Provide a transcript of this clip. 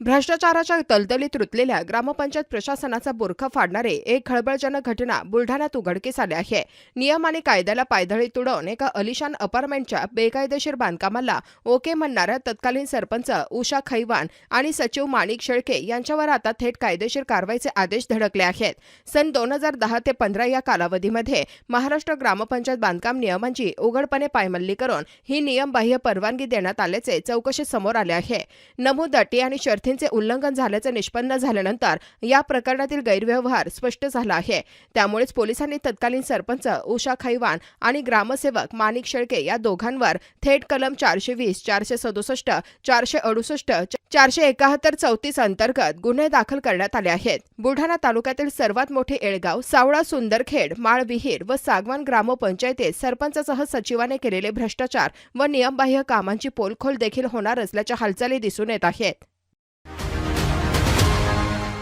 भ्रष्टाचाराच्या तलतलीत रुतलेल्या ग्रामपंचायत प्रशासनाचा बुरखा फाडणारे एक खळबळजनक घटना बुलढाण्यात उघडकीस आली आहे. नियम आणि कायद्याला पायदळी तुडवून एका अलिशान अपार्टमेंटच्या बेकायदेशीर बांधकामाला ओके म्हणणाऱ्या तत्कालीन सरपंच उषा खैवान आणि सचिव माणिक शेळके यांच्यावर आता थेट कायदेशीर कारवाईचे आदेश धडकले आहेत. सन दोन हजार दहा ते पंधरा या कालावधीमध्ये महाराष्ट्र ग्रामपंचायत बांधकाम नियमांची उघडपणे पायमल्ली करून ही नियमबाह्य परवानगी देण्यात आल्याचे चौकशी समोर आले आहे. नमूद अटी आणि शर्थींचे उल्लंघन झाल्याचे निष्पन्न झाल्यानंतर या प्रकरणातील गैरव्यवहार स्पष्ट झाला आहे. त्यामुळेच पोलिसांनी तत्कालीन सरपंच उषा खैवान आणि ग्रामसेवक माणिक शेळके या दोघांवर थेट कलम चारशे वीस चारशे सदुसष्ट चारशे अडुसष्ट चारशे एकाहत्तर चौतीस अंतर्गत गुन्हे दाखल करण्यात आले आहेत. बुलढाणा तालुक्यातील सर्वात मोठे एळगाव सावळा सुंदरखेड माळविहीर व सागवान ग्रामपंचायतीत सरपंचासह सचिवाने केलेले भ्रष्टाचार व नियमबाह्य कामांची पोलखोल देखील होणार असल्याच्या हालचाली दिसून येत आहेत.